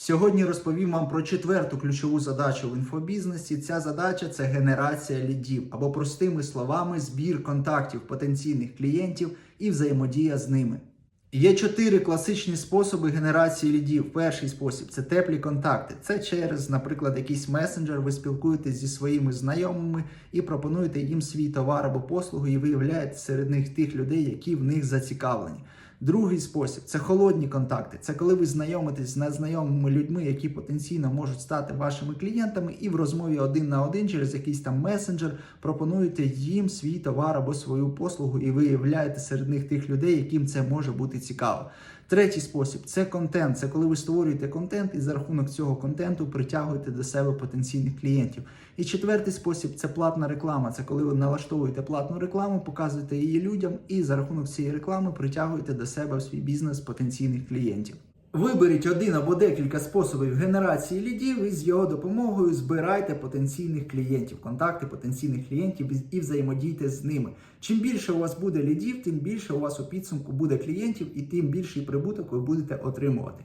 Сьогодні розповім вам про четверту ключову задачу в інфобізнесі. Ця задача це генерація лідів або простими словами збір контактів потенційних клієнтів і взаємодія з ними. Є чотири класичні способи генерації лідів. Перший спосіб це теплі контакти. Це через, наприклад, якийсь месенджер. Ви спілкуєтесь зі своїми знайомими і пропонуєте їм свій товар або послугу, і виявляєте серед них тих людей, які в них зацікавлені. Другий спосіб це холодні контакти. Це коли ви знайомитесь з незнайомими людьми, які потенційно можуть стати вашими клієнтами, і в розмові один на один через якийсь там месенджер пропонуєте їм свій товар або свою послугу, і виявляєте серед них тих людей, яким це може бути цікаво. Третій спосіб це контент. Це коли ви створюєте контент і за рахунок цього контенту притягуєте до себе потенційних клієнтів. І четвертий спосіб це платна реклама. Це коли ви налаштовуєте платну рекламу, показуєте її людям, і за рахунок цієї реклами притягуєте до себе в свій бізнес потенційних клієнтів. Виберіть один або декілька способів генерації лідів і з його допомогою збирайте потенційних клієнтів, контакти потенційних клієнтів і- взаємодійте з ними. Чим більше у вас буде лідів, тим більше у вас у підсумку буде клієнтів, і тим більший прибуток ви будете отримувати.